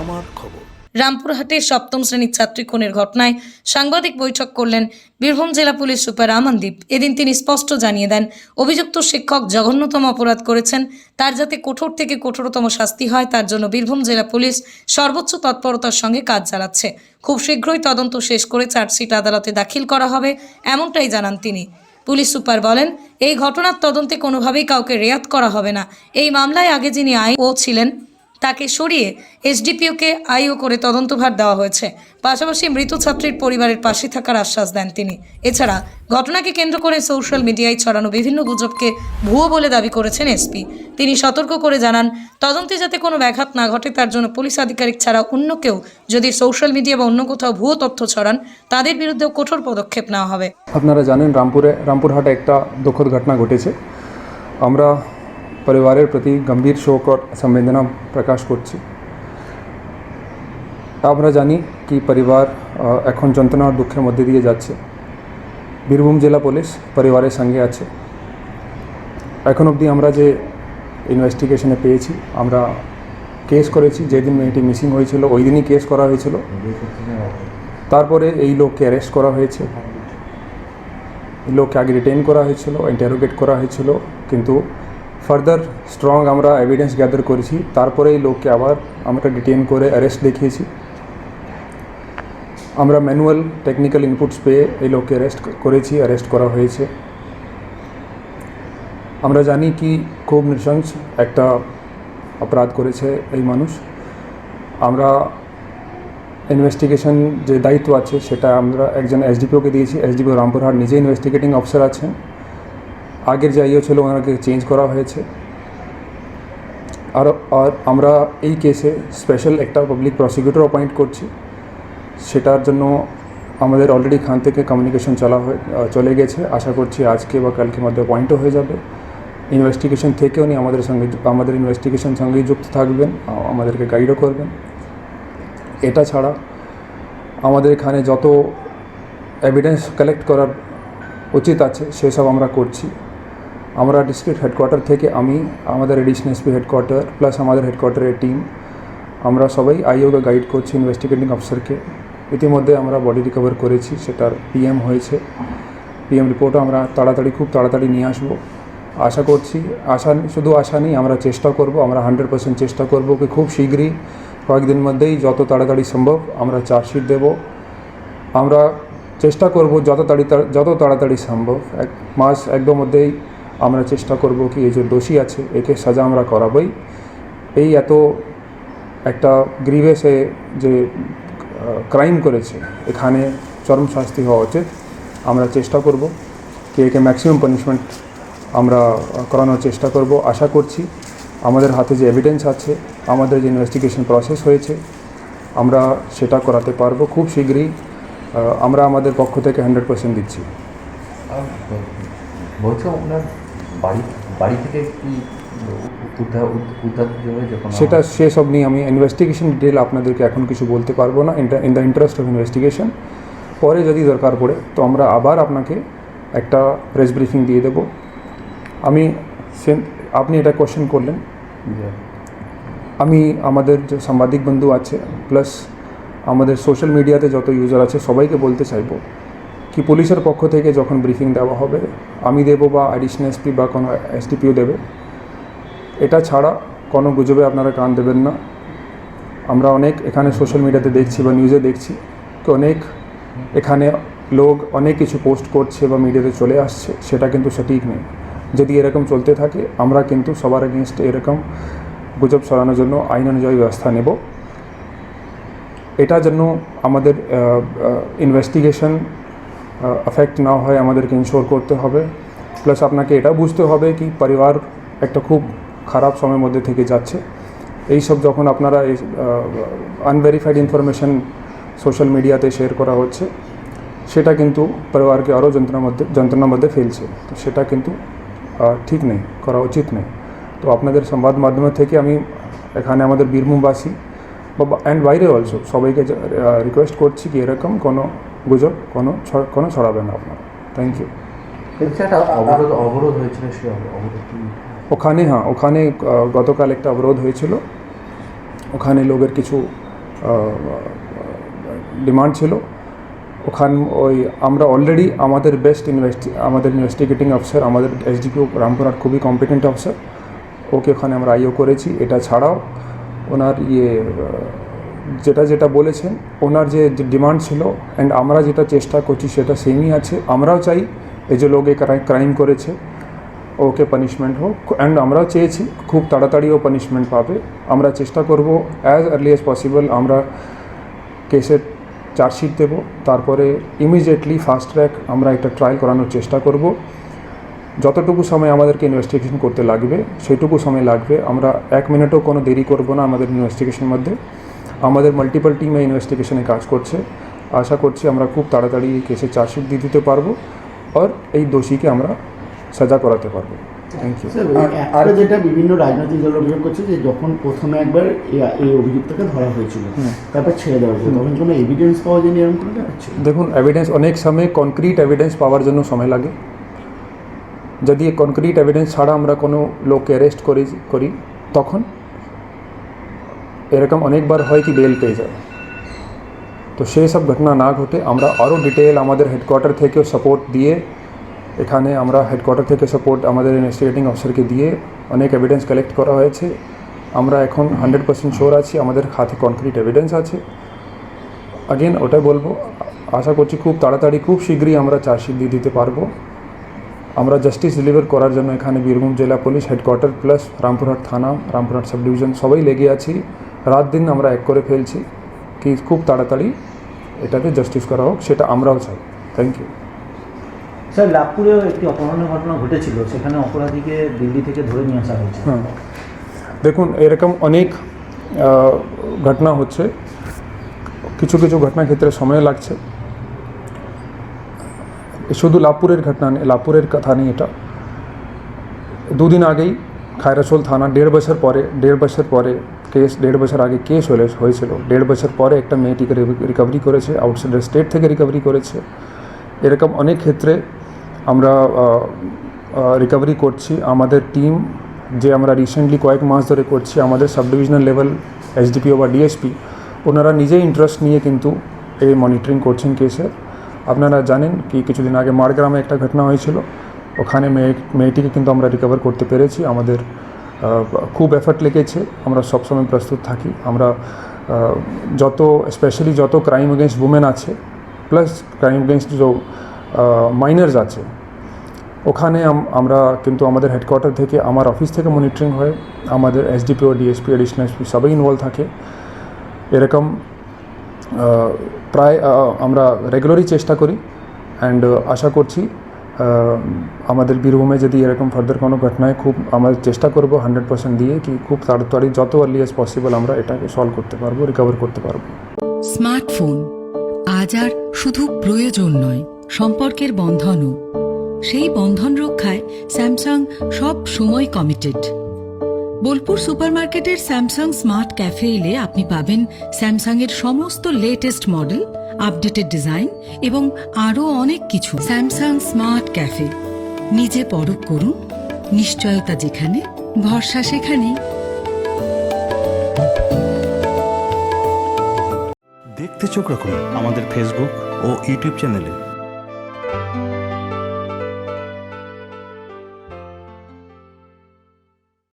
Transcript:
আমার খবর। রামপুরহাটের সপ্তম শ্রেণির ছাত্রী খুনের ঘটনায় সাংবাদিক বৈঠক করলেন বীরভূম জেলা পুলিশ সুপার আমানদীপ। এদিন তিনি স্পষ্ট জানিয়ে দেন, অভিযুক্ত শিক্ষক জঘন্যতম অপরাধ করেছেন, তার যাতে কঠোর থেকে কঠোরতম শাস্তি হয়, তার জন্য বীরভূম জেলা পুলিশ সর্বোচ্চ তৎপরতার সঙ্গে কাজ চালাচ্ছে। খুব শীঘ্রই তদন্ত শেষ করে চার্জশিট আদালতে দাখিল করা হবে, এমনটাই জানান তিনি। পুলিশ সুপার বলেন, এই ঘটনার তদন্তে কোনোভাবেই কাউকে রেয়াত করা হবে না। এই মামলায় আগে যিনি আই ও ছিলেন তাকে সরিয়ে এসডিপিওকে আইও করে তদন্তভার দেওয়া হয়েছে। পাশাপাশি মৃত ছাত্রীর পরিবারের পাশে থাকার আশ্বাস দেন তিনি। এছাড়া ঘটনাকে কেন্দ্র করে সোশ্যাল মিডিয়ায় ছড়ানো বিভিন্ন গুজবকে ভুয়ো বলে দাবি করেছেন এসপি। তিনি সতর্ক করে জানান, তদন্তে যাতে কোনো ব্যাঘাত না ঘটে তার জন্য পুলিশ আধিকারিক ছাড়া অন্য কেউ যদি সোশ্যাল মিডিয়া বা অন্য কোথাও ভুয়ো তথ্য ছড়ান, তাদের বিরুদ্ধেও কঠোর পদক্ষেপ নেওয়া হবে। আপনারা জানেন রামপুরে রামপুরহাটে একটা দুঃখদ ঘটনা ঘটেছে। আমরা পরিবারের প্রতি গম্ভীর শোক আর সংবেদনা প্রকাশ করছি। আমরা জানি কি পরিবার এখন যন্ত্রণা আর দুঃখের মধ্যে দিয়ে যাচ্ছে। বীরভূম জেলা পুলিশ পরিবারের সঙ্গে আছে। এখন অবধি আমরা যে ইনভেস্টিগেশনে পেয়েছি, আমরা কেস করেছি, যেদিন মেয়েটি মিসিং হয়েছিল ওই দিনই কেস করা হয়েছিল। তারপরে এই লোককে অ্যারেস্ট করা হয়েছে। এই লোককে আগে রিটেন করা হয়েছিল ইন্টারোগেট করা হয়েছিল, কিন্তু ফার্দার স্ট্রং আমরা এভিডেন্স গ্যাদার করেছি। তারপরে এই লোককে আবার আমরা ডিটেন করে অ্যারেস্ট দেখিয়েছি। আমরা ম্যানুয়াল টেকনিক্যাল ইনপুটস পেয়ে এই লোককে অ্যারেস্ট করেছি অ্যারেস্ট করা হয়েছে। আমরা জানি কি খুব নৃশংস একটা অপরাধ করেছে এই মানুষ। আমরা ইনভেস্টিগেশন যে দায়িত্ব আছে, সেটা আমরা একজন এসডিপিওকে দিয়েছি। এসডিপিও রামপুরহাট নিজে ইনভেস্টিগেটিং অফিসার আছেন। আগের যে আইও ছিল, ওনাকে চেঞ্জ করা হয়েছে। আর আর আমরা এই কেসে স্পেশাল একটা পাবলিক প্রসিকিউটর অ্যাপয়েন্ট করছি। সেটার জন্য আমাদের অলরেডি খান থেকে কমিউনিকেশন চলা হয়ে চলে গেছে। আশা করছি আজকে বা কালকের মধ্যে অ্যাপয়েন্টও হয়ে যাবে। ইনভেস্টিগেশন থেকে উনি আমাদের সঙ্গে আমাদের ইনভেস্টিগেশন সঙ্গেই যুক্ত থাকবেন আমাদেরকে গাইডও করবেন। এটা ছাড়া আমাদের এখানে যত এভিডেন্স কালেক্ট করার উচিত আছে, সেসব আমরা করছি। আমরা ডিস্ট্রিক্ট হেডকোয়ার্টার থেকে আমি, আমাদের এডিশনাল এসপি হেডকোয়ার্টার প্লাস আমাদের হেডকোয়ার্টারের টিম আমরা সবাই আইওকে গাইড করছি ইনভেস্টিগেটিং অফিসারকে ইতিমধ্যে আমরা বডি রিকভার করেছি, সেটার পিএম হয়েছে। পিএম রিপোর্টও আমরা তাড়াতাড়ি, খুব তাড়াতাড়ি নিয়ে আসব। আশা করছি, আশা শুধু আশা নেই, আমরা চেষ্টা করব, আমরা হান্ড্রেড পার্সেন্ট চেষ্টা করব কি খুব শীঘ্রই, কয়েকদিন মধ্যেই যত তাড়াতাড়ি সম্ভব আমরা চার্জশিট দেব। আমরা চেষ্টা করব যত তাড়ি যত তাড়াতাড়ি সম্ভব, এক মাস একদম মধ্যেই আমরা চেষ্টা করব কি এই যে দোষী আছে, একে সাজা আমরা করাবই। এই এত একটা গ্রিভেসে যে ক্রাইম করেছে, এখানে চরম শাস্তি হওয়া উচিত। আমরা চেষ্টা করব কি একে ম্যাক্সিমাম পানিশমেন্ট আমরা করানোর চেষ্টা করব। আশা করছি আমাদের হাতে যে এভিডেন্স আছে, আমাদের যে ইনভেস্টিগেশন প্রসেস হয়েছে, আমরা সেটা করাতে পারব খুব শীঘ্রই। আমরা আমাদের পক্ষ থেকে হান্ড্রেড পার্সেন্ট দিচ্ছি। বলছো আপনার বাড়ি বাড়ি থেকে কি সেটা সেসব নিয়ে আমি ইনভেস্টিগেশন ডিটেল আপনাদেরকে এখন কিছু বলতে পারব না in the interest of investigation পরে যদি দরকার পড়ে তো আমরা আবার আপনাকে একটা প্রেস ব্রিফিং দিয়ে দেব। আমি আপনি এটা কোশ্চেন করলেন। আমি আমাদের যে সাংবাদিক বন্ধু আছে প্লাস আমাদের সোশ্যাল মিডিয়াতে যত ইউজার আছে সবাইকে বলতে চাইব কি পুলিশের পক্ষ থেকে যখন ব্রিফিং দেওয়া হবে, আমি দেবো বা অ্যাডিশনাল এসপি বা কোনো এসডিপিও দেবে। এটা ছাড়া কোনো গুজবে আপনারা কান দেবেন না। আমরা অনেক এখানে সোশ্যাল মিডিয়াতে দেখছি বা নিউজে দেখছি তো অনেক এখানে লোক অনেক কিছু পোস্ট করছে বা মিডিয়াতে চলে আসছে, সেটা কিন্তু সঠিক নেই। যদি এরকম চলতে থাকে, আমরা কিন্তু সবার এগেনস্ট এরকম গুজব সরানোর জন্য আইন অনুযায়ী ব্যবস্থা নেব। এটার জন্য আমাদের ইনভেস্টিগেশন এফেক্ট না হয় আমাদেরকে ইনশোর করতে হবে। প্লাস আপনাকে এটা বুঝতে হবে কি পরিবার একটা খুব খারাপ সময়ের মধ্যে থেকে যাচ্ছে। এই সব যখন আপনারা আনভেরিফাইড ইনফরমেশন সোশ্যাল মিডিয়াতে শেয়ার করা হচ্ছে, সেটা কিন্তু পরিবারকে আরও যন্ত্রণার মধ্যে যন্ত্রণার মধ্যে ফেলছে। তো সেটা কিন্তু ঠিক নেই, করা উচিত নেই। তো আপনাদের সংবাদ মাধ্যমের থেকে আমি এখানে আমাদের বীরভূমবাসী, বা অ্যান্ড বাইরে অলসো সবাইকে রিকোয়েস্ট করছি কি এরকম কোনো গুজব কোনো কোনো ছড়াবে না আপনারা। থ্যাংক ইউ অবরোধ অবরোধ হয়েছিল সে অবরোধ ওখানে হ্যাঁ ওখানে গতকাল একটা অবরোধ হয়েছিল। ওখানে লোকের কিছু ডিমান্ড ছিল। ওখান ওই আমরা অলরেডি আমাদের বেস্ট ইনভেস্টি আমাদের ইনভেস্টিগেটিং অফিসার আমাদের এসডিপিও রামপুরহাট খুবই কম্পিটেন্ট অফিসার ওকে ওখানে আমরা আইও করেছি। এটা ছাড়াও ওনার ইয়ে যেটা যেটা বলেছেন, ওনার যে ডিমান্ড ছিল অ্যান্ড আমরা যেটা চেষ্টা করছি সেটা সেমই আছে। আমরাও চাই এই যে লোক ক্রাইম করেছে, ওকে পানিশমেন্ট হোক অ্যান্ড আমরাও চেয়েছি খুব তাড়াতাড়ি ও পানিশমেন্ট পাবে। আমরা চেষ্টা করব অ্যাজ আর্লি অ্যাজ পসিবল আমরা কেসের চার্জশিট দেব, তারপরে ইমিডিয়েটলি ফাস্ট ট্র্যাক আমরা একটা ট্রায়াল করানোর চেষ্টা করব। যতটুকু সময় আমাদেরকে ইনভেস্টিগেশন করতে লাগবে, সেটুকু সময় লাগবে। আমরা এক মিনিটও কোনো দেরি করব না আমাদের ইনভেস্টিগেশনের মধ্যে। আমাদের মাল্টিপল টিমে ইনভেস্টিগেশনে কাজ করছে। আশা করছি আমরা খুব তাড়াতাড়ি এই কেসে চার্জশিট দিয়ে দিতে পারব আর এই দোষীকে আমরা সাজা করাতে পারব। থ্যাংক ইউ ওই যেটা বিভিন্ন রাজনৈতিক দল অভিযোগ করছে যে যখন প্রথমে একবার এই অভিযুক্তকে ধরা হয়েছিল তারপর ছেড়ে দেওয়া হয়েছিল তখন কোনো এভিডেন্স পাওয়া যায়নি এরকম কোনো দেখুন এভিডেন্স অনেক সময় কনক্রিট এভিডেন্স পাওয়ার জন্য সময় লাগে। যদি কনক্রিট এভিডেন্স ছাড়া আমরা কোনো লোককে অ্যারেস্ট করি করি তখন এরকম অনেকবার হয় কি বেল পেয়ে যায়। তো সেই সব ঘটনা না ঘটে আমরা আরও ডিটেল আমাদের হেডকোয়ার্টার থেকেও সাপোর্ট দিয়ে, এখানে আমরা হেডকোয়ার্টার থেকে সাপোর্ট আমাদের ইনভেস্টিগেটিং অফিসারকে দিয়ে অনেক এভিডেন্স কালেক্ট করা হয়েছে। আমরা এখন হান্ড্রেড পার্সেন্ট শোর আছি, আমাদের হাতে কনক্রিট এভিডেন্স আছে। আগেন ওটাই বলব, আশা করছি খুব তাড়াতাড়ি, খুব শীঘ্রই আমরা চার্জশিট দিয়ে দিতে পারব। আমরা জাস্টিস ডেলিভার করার জন্য এখানে বীরভূম জেলা পুলিশ হেডকোয়ার্টার প্লাস রামপুরহাট থানা, রামপুরহাট সাব ডিভিশন সবাই লেগে আছি। রাত দিন আমরা এক করে ফেলছি কি খুব তাড়াতাড়ি এটাকে জাস্টিস করা হোক সেটা আমরাও চাই। থ্যাংক ইউ স্যার লাভপুরেও একটি অপহরণের ঘটনা ঘটেছিল সেখানে অপরাধীকে দিল্লি থেকে ধরে নিয়ে আসা হয়েছে। হ্যাঁ। দেখুন এরকম অনেক ঘটনা হচ্ছে। কিছু কিছু ঘটনা ক্ষেত্রে সময় লাগছে। শুধু লাভপুরের ঘটনা নেই লাভপুরের কথা নেই এটা। দুদিন আগেই খায়রাসোল থানা দেড় বছর পরে দেড় বছর পরে কেস, দেড় বছর আগে কেস হলে, হয়েছিল। দেড় বছর পরে একটা মেয়েটিকে রিকভারি করেছে আউটসাইডার স্টেট থেকে রিকভারি করেছে। এরকম অনেক ক্ষেত্রে আমরা রিকভারি করছি। আমাদের টিম যে আমরা রিসেন্টলি কয়েক মাস ধরে করছি, আমাদের সাব ডিভিশনাল লেভেল এসডিপিও বা ডিএসপি ওনারা নিজেই ইন্টারেস্ট নিয়ে কিন্তু এই মনিটরিং করছেন কেসের। আপনারা জানেন কি, কিছুদিন আগে মারগ্রামে একটা ঘটনা হয়েছিল। ওখানে মেয়ে, মেয়েটিকে কিন্তু আমরা রিকভার করতে পেরেছি। আমাদের খুব এফর্ট লেগেছে। আমরা সবসময় প্রস্তুত থাকি। আমরা যত স্পেশালি যত ক্রাইম এগেনস্ট উমেন আছে প্লাস ক্রাইম এগেনস্ট যে মাইনার্স আছে, ওখানে আমরা কিন্তু আমাদের হেডকোয়ার্টার থেকে, আমার অফিস থেকে মনিটরিং হয়। আমাদের এসডিপিও ডিএসপি এডিশনাল এসপি সবাই ইনভলভ থাকে। এরকম প্রায় আমরা রেগুলারই চেষ্টা করি। অ্যান্ড আশা করছি আমাদের বীরভূমে যদি এরকম ফার্দার কোনো ঘটনায় খুব আমরা চেষ্টা করব হান্ড্রেড পার্সেন্ট দিয়ে কি খুব তাড়াতাড়ি যত আর্লি অ্যাজ পসিবল আমরা এটাকে সলভ করতে পারব রিকভার করতে পারব। স্মার্টফোন আজ আর শুধু প্রয়োজন নয়, সম্পর্কের বন্ধনও। সেই বন্ধন রক্ষায় স্যামসাং সব সময় কমিটেড বোলপুর সুপারমার্কেটের স্যামসাং স্মার্ট ক্যাফে এলে আপনি পাবেন স্যামসাং এর সমস্ত লেটেস্ট মডেল আপডেটেড ডিজাইন এবং আরও অনেক কিছু। স্যামসাং স্মার্ট ক্যাফে নিজে পরখ করুন। নিশ্চয়তা যেখানে, ভরসা সেখানে দেখতে চোখ রাখুন আমাদের ফেসবুক ও ইউটিউব চ্যানেলে